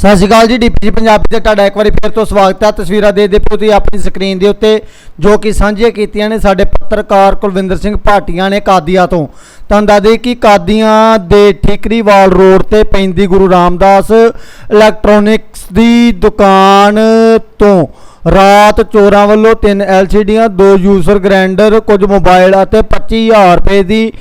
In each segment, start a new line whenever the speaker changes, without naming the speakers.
ਸਤਿ ਸ਼੍ਰੀ ਅਕਾਲ ਜੀ ਡੀਪੀਜੀ ਪੰਜਾਬੀ ਤੇ ਤੁਹਾਡਾ ਇੱਕ ਵਾਰੀ ਫਿਰ ਤੋਂ ਸਵਾਗਤ ਹੈ। ਤਸਵੀਰਾਂ ਦੇ ਦੇ ਤੁਸੀਂ ਆਪਣੀ ਸਕਰੀਨ ਦੇ ਉੱਤੇ ਜੋ ਕਿ ਸਾਂਝੀਆਂ ਕੀਤੀਆਂ ਨੇ ਸਾਡੇ ਪੱਤਰਕਾਰ ਕੁਲਵਿੰਦਰ ਸਿੰਘ ਭਾਟੀਆਂ ਨੇ ਕਾਦੀਆਂ ਤੋਂ। ਤੁਹਾਨੂੰ ਦੱਸ ਕਿ ਕਾਦੀਆਂ ਦੇ ਠੀਕਰੀਵਾਲ ਰੋਡ ਤੇ ਪੈਂਦੀ ਗੁਰੂ ਰਾਮਦਾਸ ਇਲੈਕਟ੍ਰੋਨਿਕਸ ਦੀ ਦੁਕਾਨ ਤੋਂ ਰਾਤ ਚੋਰਾਂ ਵੱਲੋਂ ਤਿੰਨ ਐਲਸੀਡੀਆਂ, ਦੋ ਯੂਜ਼ਰ ਗ੍ਰਾਈਂਡਰ ਕੁਝ ਮੋਬਾਈਲ ਅਤੇ 25000 ਰੁਪਏ ਦੀ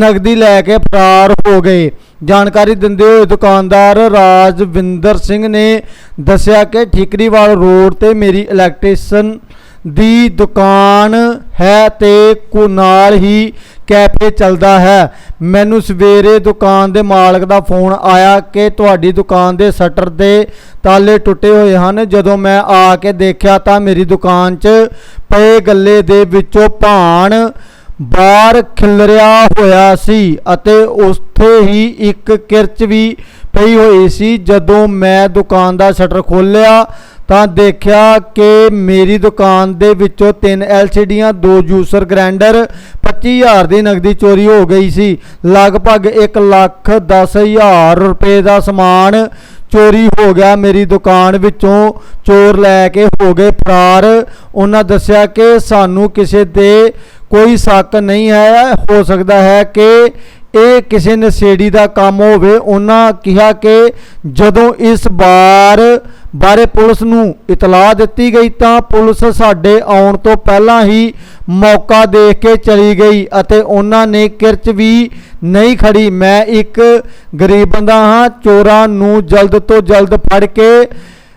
ਨਗਦੀ ਲੈ ਕੇ ਫਰਾਰ ਹੋ ਗਏ। ਜਾਣਕਾਰੀ ਦਿੰਦੇ ਹੋਏ ਦੁਕਾਨਦਾਰ ਰਾਜਵਿੰਦਰ ਸਿੰਘ ਨੇ ਦੱਸਿਆ ਕਿ ਠੀਕਰੀਵਾਲ ਰੋਡ ਤੇ ਮੇਰੀ ਇਲੈਕਟ੍ਰੀਸ਼ਨ ਦੀ ਦੁਕਾਨ ਹੈ ਤੇ ਕੋ ਨਾਲ ਹੀ ਕੈਫੇ ਚੱਲਦਾ ਹੈ। ਮੈਨੂੰ ਸਵੇਰੇ ਦੁਕਾਨ ਦੇ ਮਾਲਕ ਦਾ ਫੋਨ ਆਇਆ ਕਿ ਤੁਹਾਡੀ ਦੁਕਾਨ ਦੇ ਸ਼ਟਰ ਦੇ ਤਾਲੇ ਟੁੱਟੇ ਹੋਏ ਹਨ। ਜਦੋਂ ਮੈਂ ਆ ਕੇ ਦੇਖਿਆ ਤਾਂ ਮੇਰੀ ਦੁਕਾਨ 'ਚ ਪਏ ਗੱਲੇ ਦੇ ਵਿੱਚੋਂ ਭਾਣ ਬਾਹਰ ਖਿਲਰਿਆ ਹੋਇਆ ਸੀ ਅਤੇ ਉੱਥੇ ਹੀ ਇੱਕ ਕਿਰਚ ਵੀ ਪਈ ਹੋਈ ਸੀ। ਜਦੋਂ ਮੈਂ ਦੁਕਾਨ ਦਾ ਸ਼ਟਰ ਖੋਲ੍ਹਿਆ ਤਾਂ ਦੇਖਿਆ ਕਿ ਮੇਰੀ ਦੁਕਾਨ ਦੇ ਵਿੱਚੋਂ ਤਿੰਨ ਐਲਸੀਡੀਆਂ, ਦੋ ਜੂਸਰ ਗ੍ਰਾਈਂਡਰ 25000 ਦੀ ਨਗਦੀ ਚੋਰੀ ਹੋ ਗਈ ਸੀ। ਲਗਭਗ 1 ਲੱਖ 10000 ਰੁਪਏ ਦਾ ਸਮਾਨ ਚੋਰੀ ਹੋ ਗਿਆ। ਮੇਰੀ ਦੁਕਾਨ ਵਿੱਚੋਂ ਚੋਰ ਲੈ ਕੇ ਹੋ ਗਏ ਫਰਾਰ। ਉਹਨਾਂ ਦੱਸਿਆ ਕਿ ਸਾਨੂੰ ਕਿਸੇ ਦੇ ਕੋਈ ਸ਼ੱਕ ਨਹੀਂ ਹੈ, ਹੋ ਸਕਦਾ ਹੈ ਕਿ ਇਹ ਕਿਸੇ ਨਸ਼ੇੜੀ ਦਾ ਕੰਮ ਹੋਵੇ। ਉਹਨਾਂ ਕਿਹਾ ਕਿ ਜਦੋਂ ਇਸ ਬਾਰ ਬਾਰੇ ਪੁਲਿਸ ਨੂੰ ਇਤਲਾਹ ਦਿੱਤੀ ਗਈ ਤਾਂ ਪੁਲਿਸ ਸਾਡੇ ਆਉਣ ਤੋਂ ਪਹਿਲਾਂ ਹੀ ਮੌਕਾ ਦੇਖ ਕੇ ਚਲੀ ਗਈ ਅਤੇ ਉਹਨਾਂ ਨੇ ਕਿਰਚ ਵੀ ਨਹੀਂ ਖੜੀ। ਮੈਂ ਇੱਕ ਗਰੀਬ ਬੰਦਾ ਹਾਂ, ਚੋਰਾਂ ਨੂੰ ਜਲਦ ਤੋਂ ਜਲਦ ਫੜ ਕੇ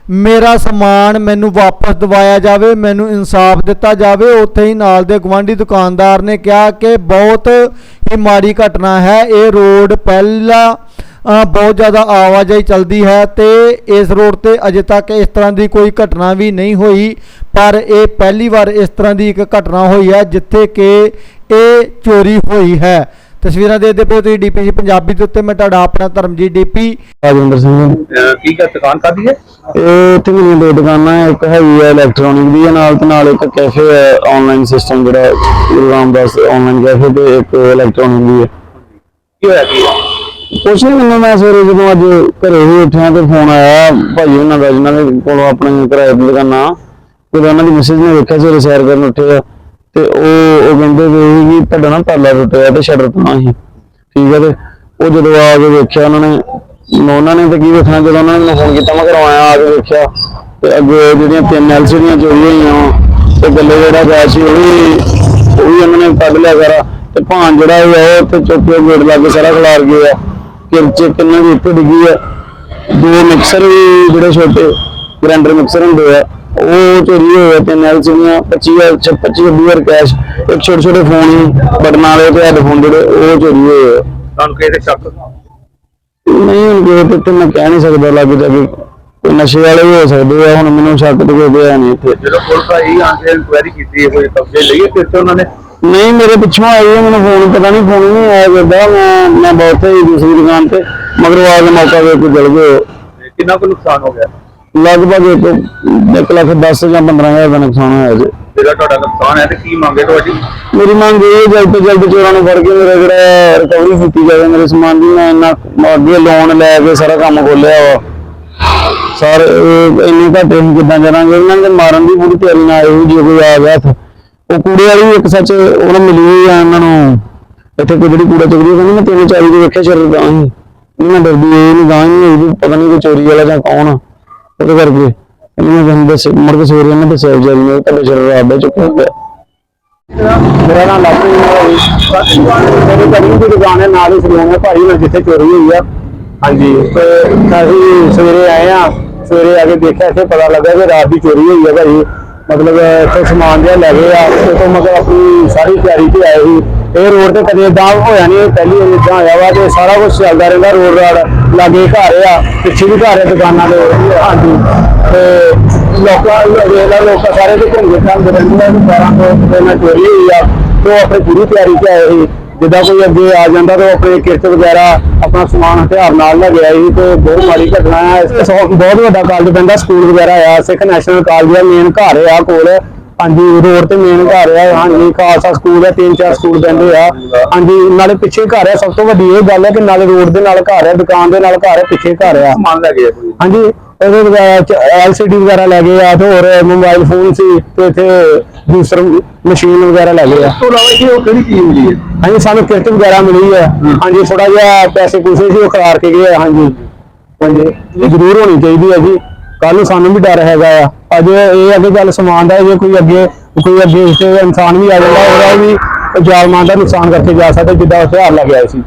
ਮੇਰਾ ਸਮਾਨ ਮੈਨੂੰ ਵਾਪਸ ਦਿਵਾਇਆ ਜਾਵੇ, ਮੈਨੂੰ ਇਨਸਾਫ ਦਿੱਤਾ ਜਾਵੇ। ਉੱਥੇ ਹੀ ਨਾਲ ਦੇ ਗਵਾਂਢੀ ਦੁਕਾਨਦਾਰ ਨੇ ਕਿਹਾ ਕਿ ਬਹੁਤ ਹੀ ਮਾੜੀ ਘਟਨਾ ਹੈ। ਇਹ ਰੋਡ ਪਹਿਲਾਂ ਬਹੁਤ ਜ਼ਿਆਦਾ ਆਵਾਜਾਈ ਚੱਲਦੀ ਹੈ ਤੇ ਇਸ ਰੋਡ ਤੇ ਅਜੇ ਤੱਕ ਇਸ ਤਰ੍ਹਾਂ ਦੀ ਕੋਈ ਘਟਨਾ ਵੀ ਨਹੀਂ ਹੋਈ, ਪਰ ਇਹ ਪਹਿਲੀ ਵਾਰ ਇਸ ਤਰ੍ਹਾਂ ਦੀ ਇੱਕ ਘਟਨਾ ਹੋਈ ਹੈ, ਜਿੱਥੇ ਕਿ ਇਹ ਚੋਰੀ ਹੋਈ ਹੈ। ਤਸਵੀਰਾਂ ਦੇਖਦੇ ਪਏ ਹੋ ਤੁਸੀਂ ਡੀਪੀਜੀ ਪੰਜਾਬੀ ਦੇ ਉੱਤੇ ਮੈਂ ਤੁਹਾਡਾ ਆਪਣਾ ਧਰਮਜੀਤ ਡੀਪੀ।
ਰਾਜਿੰਦਰ ਸਿੰਘ।
ਅਹ ਕੀ ਕਰ ਦੁਕਾਨ ਕਾਦੀ ਹੈ?
ਇਹ ਇੱਥੇ ਮੇਰੀਆਂ ਦੋ ਦੁਕਾਨਾਂ ਹੈ ਇੱਕ ਹੈਗੀ ਹੈ ਇਲੈਕਟ੍ਰੋਨਿਕ ਦੀ ਹੈ ਨਾਲ ਤੇ ਨਾਲ ਇੱਕ ਕੈਫੇ ਹੈ ਆਨਲਾਈਨ ਸਿਸਟਮ ਜਿਹੜਾ ਗੁਰੂ ਰਾਮਦਾਸ ਆਨਲਾਈਨ ਕੈਫੇ ਤੇ ਇੱਕ ਇਲੈਕਟ੍ਰੋਨਿਕ ਦੀ ਹੈ।
ਕੀ ਹੋਇਆ ਕੀ ਹੈ?
ਕੁਛ ਨਹੀਂ ਮੈਨੂੰ ਮੈਂ ਸਵੇਰੇ ਜਦੋਂ ਅੱਜ ਘਰੇ ਹੀ ਉੱਠਿਆ ਤੇ ਫੋਨ ਆਇਆ ਭਾਈ ਉਹਨਾਂ ਦਾ ਜਿਨ੍ਹਾਂ ਦੇ ਕੋਲੋਂ ਆਪਣੇ ਕਿਰਾਏ ਦੀ ਦੁਕਾਨਾਂ ਜਦੋਂ ਉਹਨਾਂ ਦੀ ਮੈਸੇਜ ਨੇ ਵੇਖਿਆ ਸਵੇਰੇ ਸੈਰ ਕਰਨ ਉੱਠੇ ਆ ਤੇ ਉਹ ਉਹ ਕਹਿੰਦੇ ਵੀ ਤੁਹਾਡਾ ਨਾ ਤਾਲਾ ਟੁੱਟਿਆ ਤੇ ਸ਼ਟਰ ਤਾਂ ਹੀ ਠੀਕ ਹੈ ਤੇ ਉਹ ਜਦੋਂ ਆ ਕੇ ਵੇਖਿਆ ਉਹਨਾਂ ਨੇ ਉਹਨਾਂ ਨੇ ਤਾਂ ਕੀ ਵੇਖਣਾ ਜਦੋਂ ਉਹਨਾਂ ਨੇ ਫੋਨ ਕੀਤਾ ਮੈਂ ਘਰੋਂ ਆ ਕੇ ਵੇਖਿਆ ਤੇ ਅੱਗੇ ਜਿਹੜੀਆਂ ਤਿੰਨ ਐਲਸੀਡੀਆਂ ਚੋਰੀ ਹੋਈਆਂ ਵਾਂ, ਤੇ ਗੱਲੇ ਜਿਹੜਾ ਗਿਆ ਸੀ ਉਹ ਵੀ ਉਹ ਵੀ ਉਹਨਾਂ ਨੇ ਕੱਢ ਲਿਆ ਸਾਰਾ। ਤੇ ਭਾਂ ਜਿਹੜਾ ਉਹ ਤੇ ਚੁੱਕ ਕੇ ਗੇਟ ਲਾ ਕੇ ਸਾਰਾ ਖਿਲਾਰ ਗਏ ਆ। ਕਿਰਚ ਕਿੰਨੇ ਦੀ ਇੱਥੇ ਡਿੱਗੀ ਆ। ਦੋ ਮਿਕਸਰ ਵੀ ਜਿਹੜੇ ਛੋਟੇ ਗ੍ਰਾਈਂਡਰ ਮਿਕਸਰ ਹੁੰਦੇ ਆ। ਉਹ ਚੋਰੀ ਹੋਏ ਆ, ਤਿੰਨ ਐਲਸੀਡੀਆਂ 25 25 ਹਜ਼ਾਰ ਕੈਸ਼ ਇੱਕ ਛੋਟੇ ਛੋਟੇ ਫੋਨ ਹੀ ਬਟਨ ਵਾਲੇ ਤੇ ਹੈਡਫੋਨ ਜਿਹੜੇ ਉਹ ਚੋਰੀ ਹੋਏ। ਆ
ਤੁਹਾਨੂੰ ਕਿਸੇ ਦੇ ਸ਼ੱਕ?
ਨਹੀਂ ਹੁਣ ਕੋਈ ਤੇ ਤੇ ਮੈਂ ਕਹਿ ਨਹੀਂ ਸਕਦਾ ਲੱਗ ਜਾ ਕੇ ਕੋਈ ਨਸ਼ੇ ਵਾਲੇ ਵੀ ਹੋ ਸਕਦੇ ਆ ਹੁਣ ਮੈਨੂੰ ਸ਼ੱਕ ਤੇ ਕੋਈ ਪਿਆ ਨਹੀਂ ਇੱਥੇ।
ਜਦੋਂ ਪੁਲਿਸ ਆਈ ਆ ਕੇ ਇਨਕੁਆਇਰੀ ਕੀਤੀ ਹੋਈ ਕਬਜ਼ੇ ਲਈਏ ਤੇ ਉਹਨਾਂ ਨੇ?
ਨਹੀਂ ਮੇਰੇ ਪਿੱਛੋਂ ਆਈ ਹੈ ਮੈਨੂੰ ਫੋਨ ਪਤਾ ਨਹੀਂ ਫੋਨ ਨਹੀਂ ਆਇਆ ਕਰਦਾ ਮੈਂ ਮੈਂ ਬਹੁਤ ਹੀ ਦੂਸਰੀ ਦੁਕਾਨ ਤੇ ਮਗਰ ਆ ਕੇ ਮੌਕਾ ਵੇਖ ਕੇ ਚਲ ਗਏ।
ਤੇ ਕਿੰਨਾ ਕੁ ਨੁਕਸਾਨ ਹੋ ਗਿਆ?
ਲਗਭਗ ਇੱਕ ਲੱਖ 10 ਜਾਂ 15000 ਦਾ ਨੁਕਸਾਨ ਹੋਇਆ ਜੀ।
ਜਿਹੜਾ ਤੁਹਾਡਾ ਨੁਕਸਾਨ ਹੈ ਤੇ ਕੀ ਮੰਗੇ ਤੁਹਾਡੀ?
ਮੇਰੀ ਮੰਗ ਇਹ ਹੈ ਜਲਦ ਤੋਂ ਜਲਦ ਚੋਰਾਂ ਨੂੰ ਫੜ ਕੇ ਮੇਰਾ ਜਿਹੜਾ ਰਿਕਵਰੀ ਕੀਤੀ ਜਾਵੇ ਮੇਰੇ ਸਮਾਨ ਦੀ ਮੈਂ ਇੰਨਾ ਅੱਗੇ ਲੋਨ ਲੈ ਕੇ ਸਾਰਾ ਕੰਮ ਖੋਲਿਆ ਵਾ। ਸਰ ਇੰਨੇ ਘੱਟੇ ਅਸੀਂ ਕਿੱਦਾਂ ਕਰਾਂਗੇ? ਇਹਨਾਂ ਦੇ ਮਾਰਨ ਦੀ ਪੂਰੀ ਤਿਆਰੀ ਨਾਲ ਆਏ ਜੇ ਕੋਈ ਆ ਗਿਆ। ਉਹ ਕੂੜੇ ਵਾਲੀ ਇੱਕ ਸੱਚ ਉਹਨਾਂ ਮਿਲੀ ਹੋਈ ਆ ਇਹਨਾਂ ਨੂੰ। ਇੱਥੇ ਕੋਈ ਜਿਹੜੀ ਕੂੜਾ ਚੋਰੀ ਕਹਿੰਦੀ ਮੈਂ ਤੇਰੇ ਚਾਰੀ ਦੇ ਵੇਖਿਆ ਸ਼ਰਰ ਗਾਂ ਹੀ ਮੈਂ ਡਰਦੀ ਇਹ ਨਹੀਂ ਗਾਂ ਹੀ ਪਤਾ ਨਹੀਂ ਕੋਈ ਚੋਰੀ ਵਾਲਾ ਜਾਂ ਕੌਣ ਆ। ਉਹਦੇ ਕਰਕੇ ਇਹਨੂੰ ਮੈਂ ਤੁਹਾਨੂੰ ਦੱਸ ਮੁੜ ਕੇ ਸਵੇਰੇ ਇਹਨਾਂ ਦੱਸਿਆ ਜਾਈ ਨੇ ਤੁਹਾਡੇ ਸ਼ਰਰ ਆਡੇ ਚੁੱਕਿਆ ਹੋਇਆ ਮੇਰਾ ਨਾਮ ਲਾਪੂ ਹੈ ਮੇਰੀ ਕੜੀ ਦੀ ਦੁਕਾਨ ਹੈ ਨਾਲ ਹੀ ਸਲੂਨ ਹੈ। ਭਾਈ ਨਾਲ ਜਿੱਥੇ ਚੋਰੀ ਹੋਈ ਆ। ਹਾਂਜੀ। ਤੇ ਅਸੀਂ ਸਵੇਰੇ ਆਏ ਆ ਸਵੇਰੇ ਆ ਕੇ ਦੇਖਿਆ ਇੱਥੇ ਪਤਾ ਲੱਗਾ ਕਿ ਰਾਤ ਦੀ ਚੋਰੀ ਹੋਈ ਆ ਭਾਈ ਮਤਲਬ ਇੱਥੇ ਸਮਾਨ ਜਿਹਾ ਲੈ ਗਏ ਆ ਤੇ ਤੋਂ ਮਤਲਬ ਆਪਣੀ ਸਾਰੀ ਤਿਆਰੀ ਤੇ ਆਏ ਸੀ। ਇਹ ਰੋਡ ਤੇ ਕਦੇ ਏਦਾਂ ਹੋਇਆ ਨਹੀਂ ਇਹ ਪਹਿਲੀ ਵਾਰ ਏਦਾਂ ਹੋਇਆ ਵਾ ਤੇ ਸਾਰਾ ਕੁਝ ਚੱਲਦਾ ਰਹਿੰਦਾ ਰੋਡ ਰਾਡ, ਲਾਗੇ ਘਰ ਆ, ਪਿੱਛੇ ਵੀ ਘਰ ਆ, ਦੁਕਾਨਾਂ ਦੇ ਹਾਂਜੀ। ਤੇ ਲੋਕਾਂ ਵੇਲਾ ਲੋਕਾਂ ਸਾਰੇ ਦੇ ਘੁੰਮਦੇ ਫਿਰਦੇ ਰਹਿੰਦੇ ਆ ਕਿ ਤੋਂ ਨਾ ਚੋਰੀ ਹੋਈ ਆ, ਤੇ ਉਹ ਆਪਣੀ ਪੂਰੀ ਤਿਆਰੀ ਚ ਆਏ ਸੀ। ਜਿੱਦਾਂ ਕੋਈ ਅੱਗੇ ਆ ਜਾਂਦਾ ਤਾਂ ਉਹ ਆਪਣੇ ਕਿਰਤ ਵਗੈਰਾ, ਆਪਣਾ ਸਮਾਨ ਹਥਿਆਰ ਨਾਲ ਲੈ ਗਿਆ ਸੀ, ਤੇ ਬਹੁਤ ਮਾੜੀ ਘਟਨਾ ਆ। ਇਸ ਬਹੁਤ ਵੱਡਾ ਕਾਲਜ ਪੈਂਦਾ ਸਕੂਲ ਵਗੈਰਾ ਆ ਸਿੱਖ ਨੈਸ਼ਨਲ ਕਾਲਜ ਦਾ ਮੇਨ ਘਰ ਆ ਕੋਲ। ਹਾਂਜੀ ਰੋਡ ਤੇ ਮੇਨ ਘਰ ਆ ਹਾਂਜੀ ਖਾਲਸਾ ਸਕੂਲ ਆ ਤਿੰਨ ਚਾਰ ਸਕੂਲ ਪੈਂਦੇ ਆ। ਹਾਂਜੀ ਨਾਲੇ ਪਿੱਛੇ ਘਰ ਆ ਸਭ ਤੋਂ ਵੱਡੀ ਇਹ ਗੱਲ ਹੈ ਕਿ ਨਾਲੇ ਰੋਡ ਦੇ ਨਾਲ ਘਰ ਆ ਦੁਕਾਨ ਦੇ ਨਾਲ ਘਰ ਆ ਪਿੱਛੇ ਘਰ ਆ।
ਸਮਾਨ ਲੈ ਗਏ ਕੋਈ?
ਹਾਂਜੀ
ਉਹਦੇ ਵਿੱਚ ਐਲਸੀਡੀ ਵਗੈਰਾ ਲੈ ਗਏ ਆ ਤੇ ਹੋਰ ਮੋਬਾਈਲ ਫੋਨ ਸੀ ਤੇ ਇੱਥੇ ਦੂਸਰ ਮਸ਼ੀਨ ਵਗੈਰਾ ਲੈ ਗਏ ਆ।
ਤੋਂ ਇਲਾਵਾ ਜੀ ਉਹ ਕਿਹੜੀ ਚੀਜ਼ ਮਿਲੀ ਹੈ?
ਹਾਂਜੀ ਸਾਨੂੰ ਕਿਰਤ ਵਗੈਰਾ ਮਿਲੀ ਹੈ। ਹਾਂਜੀ ਥੋੜਾ ਜਿਹਾ ਪੈਸੇ ਪੂਸੇ ਸੀ ਉਹ ਖਿਲਾਰ ਕੇ ਗਏ ਹਾਂਜੀ। ਹਾਂਜੀ ਇਹ ਜ਼ਰੂਰ ਹੋਣੀ ਚਾਹੀਦੀ ਹੈ ਜੀ। ਕੱਲ ਨੂੰ ਸਾਨੂੰ ਵੀ ਡਰ ਹੈਗਾ ਆ। ਅਜੇ ਇਹ ਅੱਗੇ ਗੱਲ ਸਮਾਨ ਦਾ ਜੇ ਕੋਈ ਅੱਗੇ ਕੋਈ ਅੱਗੇ ਇਸ ਇਨਸਾਨ ਵੀ ਆ ਜਾਂਦਾ, ਉਹਦਾ ਵੀ ਜਾਲਮਾਨ ਦਾ ਨੁਕਸਾਨ ਕਰਕੇ ਜਾ ਸਕਦਾ ਜਿੱਦਾਂ ਹਥਿਆਰ ਲੱਗਿਆ ਸੀ।